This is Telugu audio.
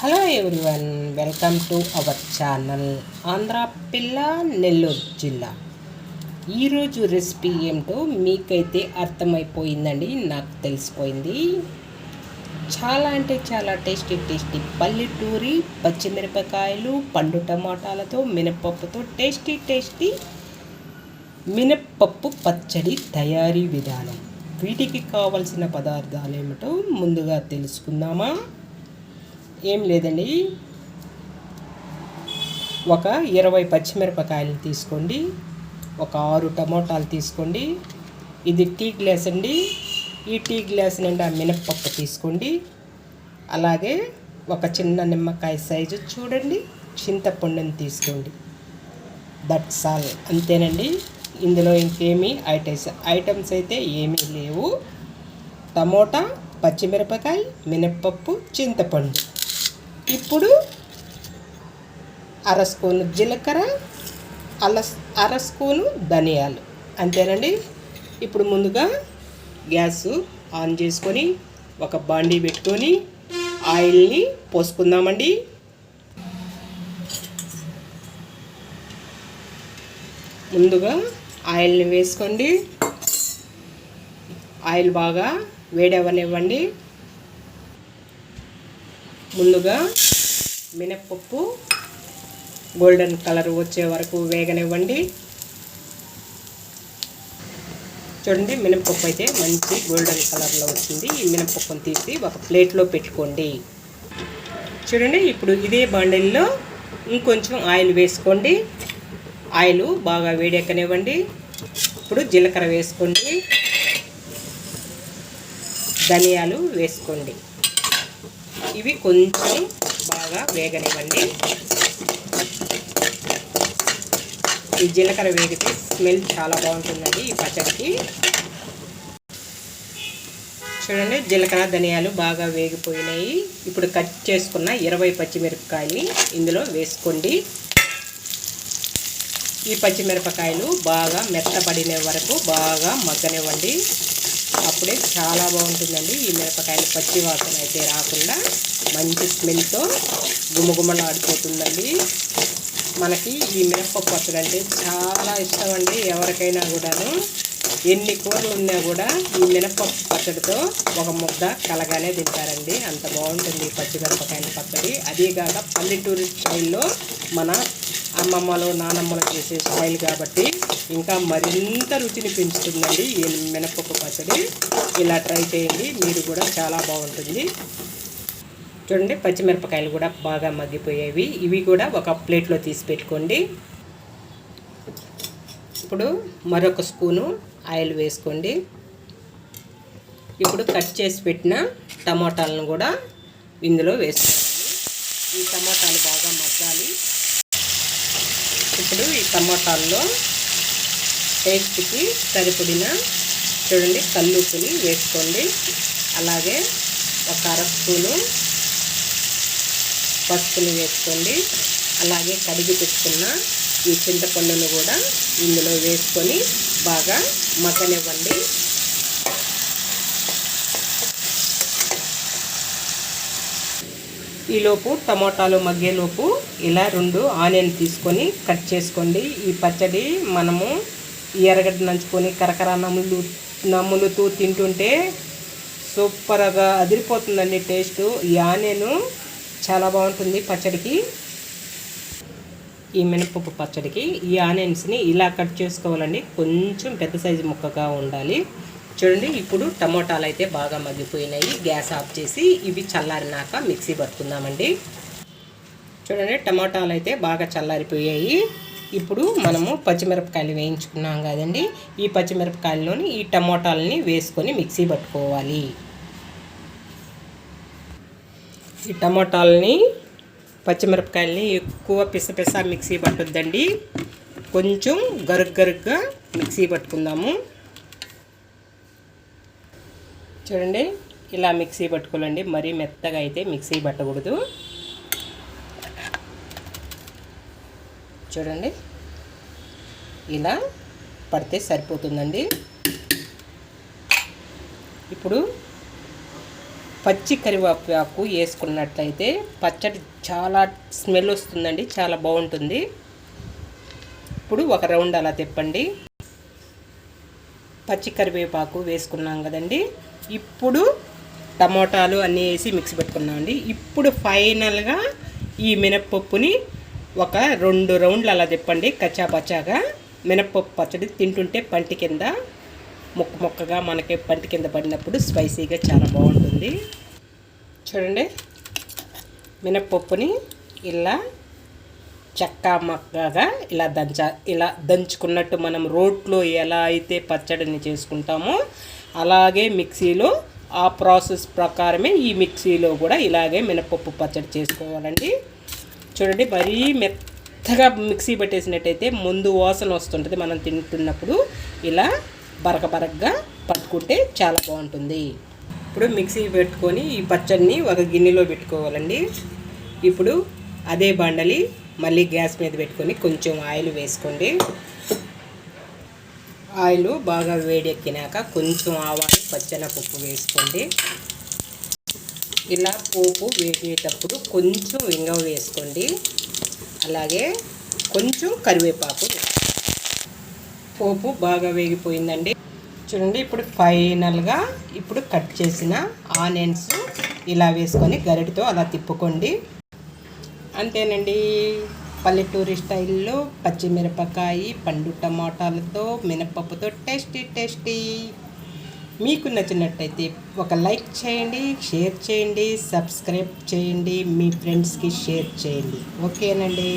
Hello everyone welcome to our channel Andhra పిల్ల నెల్లూరు జిల్లా ఈరోజు రెసిపీ ఏమిటో మీకైతే అర్థమైపోయిందండి నాకు తెలిసిపోయింది. చాలా అంటే చాలా టేస్టీ టేస్టీ పల్లెటూరి పచ్చిమిరపకాయలు పండు టమాటాలతో మినపప్పుతో టేస్టీ టేస్టీ మినప్పప్పు పచ్చడి తయారీ విధానం. వీటికి కావలసిన పదార్థాలు ఏమిటో ముందుగా తెలుసుకుందామా? ఏం లేదండి. ఒక ఇరవై పచ్చిమిరపకాయలు తీసుకోండి. ఒక ఆరు టమోటాలు తీసుకోండి. ఇది టీ గ్లాస్ అండి. ఈ టీ గ్లాస్ నిండా మినప్పప్పు తీసుకోండి. అలాగే ఒక చిన్న నిమ్మకాయ సైజు చూడండి. చింతపండుని తీసుకోండి. దట్స్ ఆల్ అంతేనండి. ఇందులో ఇంకేమీ ఐటమ్స్ ఐటమ్స్ అయితే ఏమీ లేవు. టమోటా పచ్చిమిరపకాయ మినప్పప్పు చింతపండు. ఇప్పుడు అర స్పూను జీలకర్ర అల అర స్పూను ధనియాలు. అంతేనండి? ఇప్పుడు ముందుగా గ్యాస్ ఆన్ చేసుకొని ఒక బాండీ పెట్టుకొని ఆయిల్ని పోసుకుందామండి. ముందుగా ఆయిల్ని వేసుకోండి. ఆయిల్ బాగా వేడవనివ్వండి ముందుగా మినప్పప్పు గోల్డెన్ కలర్ వచ్చే వరకు వేగనివ్వండి. చూడండి మినపప్పు అయితే మంచి గోల్డెన్ కలర్లో వచ్చింది. ఈ మినపప్పును తీసి ఒక ప్లేట్లో పెట్టుకోండి. చూడండి ఇప్పుడు ఇదే బండిల్లో ఇంకొంచెం ఆయిల్ వేసుకోండి. ఆయిల్ బాగా వేడెక్కనివ్వండి. ఇప్పుడు జీలకర్ర వేసుకోండి. ధనియాలు వేసుకోండి. ఇవి కొంచెం బాగా వేగనివ్వండి. ఈ జీలకర్ర వేగితే స్మెల్ చాలా బాగుంటుందండి ఈ పచ్చడికి. చూడండి జీలకర్ర ధనియాలు బాగా వేగిపోయినాయి. ఇప్పుడు కట్ చేసుకున్న ఇరవై పచ్చిమిరపకాయని ఇందులో వేసుకోండి. ఈ పచ్చిమిరపకాయలు బాగా మెత్తబడిన వరకు బాగా మగ్గనివ్వండి. అప్పుడే చాలా బాగుంటుందండి. ఈ మిరపకాయలు పచ్చి వాసన అయితే రాకుండా మంచి స్మెల్తో గుమగుమలాడిపోతుందండి. మనకి ఈ మిరపప్పు పచ్చడి అంటే చాలా ఇష్టం అండి. ఎవరికైనా కూడాను ఎన్ని కూరలు ఉన్నా కూడా ఈ మినపప్పు పచ్చడితో ఒక ముద్ద కలగానే తింటారండి. అంత బాగుంటుంది ఈ పచ్చిమిరపకాయల పచ్చడి. అదేగాక పల్లెటూరు స్టైల్లో మన అమ్మమ్మలు నానమ్మలు చేసే స్టైల్ కాబట్టి ఇంకా మరింత రుచిని పెంచుతుందండి ఈ మినపప్పు పచ్చడి. ఇలా ట్రై చేయండి మీరు కూడా చాలా బాగుంటుంది. చూడండి పచ్చిమిరపకాయలు కూడా బాగా మగ్గిపోయేవి. ఇవి కూడా ఒక ప్లేట్లో తీసి పెట్టుకోండి. ఇప్పుడు మరొక స్పూను ఆయిల్ వేసుకోండి. ఇప్పుడు కట్ చేసి పెట్టిన టమాటాలను కూడా ఇందులో వేసుకోండి. ఈ టమాటాలు బాగా మగ్గాలి. ఇప్పుడు ఈ టమాటాల్లో టేస్ట్కి సరిపడిన చూడండి కల్లుపుని వేసుకోండి. అలాగే ఒక అర స్పూను పసుపుని వేసుకోండి. అలాగే కడిగి పెట్టుకున్న ఈ చింతపండును కూడా ఇందులో వేసుకొని బాగా మగ్గనివ్వండి. ఈలోపు టమోటాలు మగ్గేలోపు ఇలా రెండు ఆనియన్ తీసుకొని కట్ చేసుకోండి. ఈ పచ్చడి మనము ఎర్రగడ్డ నంచుకొని కరకర నములు నములుతూ తింటుంటే సూపర్గా అదిరిపోతుందండి టేస్ట్. ఈ ఆనియన్ చాలా బాగుంటుంది పచ్చడికి. ఈ మినపప్పు పచ్చడికి ఈ ఆనియన్స్ని ఇలా కట్ చేసుకోవాలండి. కొంచెం పెద్ద సైజు ముక్కగా ఉండాలి. చూడండి ఇప్పుడు టమోటాలు అయితే బాగా మగ్గిపోయినాయి. గ్యాస్ ఆఫ్ చేసి ఇవి చల్లారినాక మిక్సీ పట్టుకుందామండి. చూడండి టమోటాలు అయితే బాగా చల్లారిపోయాయి. ఇప్పుడు మనము పచ్చిమిరపకాయలు వేయించుకున్నాం కదండి. ఈ పచ్చిమిరపకాయల్లోని ఈ టమోటాలని వేసుకొని మిక్సీ పట్టుకోవాలి. ఈ టమోటాలని పచ్చిమిరపకాయలని ఎక్కువ పిసపిస మిక్సీ పట్టొద్దండి. కొంచెం గరుగ్గరుగ్గా మిక్సీ పట్టుకుందాము. చూడండి ఇలా మిక్సీ పట్టుకోవాలండి. మరీ మెత్తగా అయితే మిక్సీ పట్టకూడదు. చూడండి ఇలా పడితే సరిపోతుందండి. ఇప్పుడు పచ్చి కరివేపాకు వేసుకున్నట్లయితే పచ్చడి చాలా స్మెల్ వస్తుందండి చాలా బాగుంటుంది. ఇప్పుడు ఒక రౌండ్ అలా తిప్పండి. పచ్చి కరివేపాకు వేసుకున్నాం కదండి. ఇప్పుడు టమోటాలు అన్నీ వేసి మిక్స్ పెట్టుకున్నామండి. ఇప్పుడు ఫైనల్గా ఈ మినప్పప్పుని ఒక రెండు రౌండ్లు అలా తిప్పండి. కచ్చా పచ్చాగా మినప్పప్పు పచ్చడి తింటుంటే పంటి కింద ముక్క ముక్కగా మనకి పంటి కింద పడినప్పుడు స్పైసీగా చాలా బాగుంటుంది. చూడండి. మినప్పప్పుని ఇలా చెక్క మక్కగా ఇలా దంచ ఇలా దంచుకున్నట్టు మనం రోట్లో ఎలా అయితే పచ్చడిని చేసుకుంటామో అలాగే మిక్సీలో ఆ ప్రాసెస్ ప్రకారమే ఈ మిక్సీలో కూడా ఇలాగే మినపప్పు పచ్చడి చేసుకోవాలండి. చూడండి మరీ మెత్తగా మిక్సీ పెట్టేసినట్టయితే ముందు వాసన వస్తుంటుంది మనం తింటున్నప్పుడు. ఇలా బరక బరకగా పట్టుకుంటే చాలా బాగుంటుంది. ఇప్పుడు మిక్సీ పెట్టుకొని ఈ పచ్చడిని ఒక గిన్నెలో పెట్టుకోవాలండి. ఇప్పుడు అదే బండలి మళ్ళీ గ్యాస్ మీద పెట్టుకొని కొంచెం ఆయిల్ వేసుకోండి. ఆయిల్ బాగా వేడెక్కినాక కొంచెం ఆవాలు పచ్చెనపప్పు వేసుకోండి. ఇలా పోపు వేసేటప్పుడు కొంచెం ఇంగవ వేసుకోండి. అలాగే కొంచెం కరివేపాకు పోపు బాగా వేగిపోయిందండి. చూడండి ఇప్పుడు ఫైనల్గా ఇప్పుడు కట్ చేసిన ఆనియన్స్ ఇలా వేసుకొని గరిటతో అలా తిప్పుకోండి. అంతేనండి. పల్లెటూరి స్టైల్లో పచ్చిమిరపకాయ పండు టమాటాలతో మినపప్పుతో టేస్టీ టేస్టీ. మీకు నచ్చినట్టయితే ఒక లైక్ చేయండి షేర్ చేయండి సబ్స్క్రైబ్ చేయండి మీ ఫ్రెండ్స్కి షేర్ చేయండి. ఓకేనండి.